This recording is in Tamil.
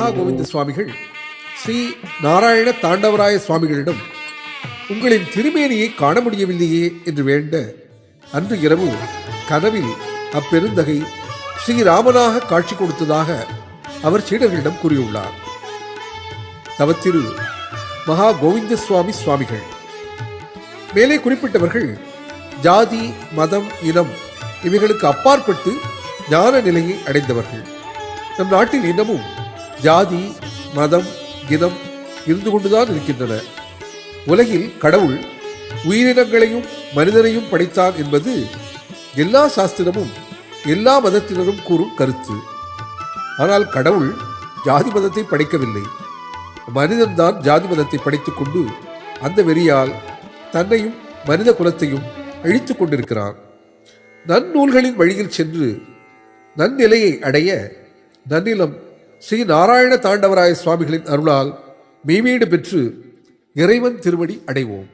சுவாமிகள் ஸ்ரீ நாராயண தாண்டவராய சுவாமிகளிடம் உங்களின் திருமேனியை காண முடியவில்லையே என்று வேண்ட அன்று இரவு கனவில் அப்பெருந்தகை ஸ்ரீராமனாக காட்சி கொடுத்ததாக அவர் சீடர்களிடம் கூறியுள்ளார். தவத்திரு மகா கோவிந்த சுவாமி சுவாமிகள் மேலே குறிப்பிட்டவர்கள் ஜாதி மதம் இனம் இவைகளுக்கு அப்பாற்பட்டு ஞான நிலையை அடைந்தவர்கள். நம் நாட்டில் இன்னமும் ஜாதி மதம் இனம் இருந்து கொண்டுதான் இருக்கின்றன. உலகில் கடவுள் உயிரினங்களையும் மனிதனையும் படைத்தான் என்பது எல்லா சாஸ்திரமும் எல்லா மதத்தினரும் கூறும் கருத்து. ஆனால் கடவுள் ஜாதி மதத்தை படைக்கவில்லை. மனிதன்தான் ஜாதி மதத்தை படைத்துக் கொண்டு அந்த வெறியால் தன்னையும் மனித குலத்தையும் அழித்து கொண்டிருக்கிறான். நன்னூல்களின் வழியில் சென்று நன்னிலையை அடைய நன்னிலம் ஸ்ரீ நாராயண தாண்டவராய சுவாமிகளின் அருளால் மெய்மீடு பெற்று இறைவன் திருவடி அடைவோம்.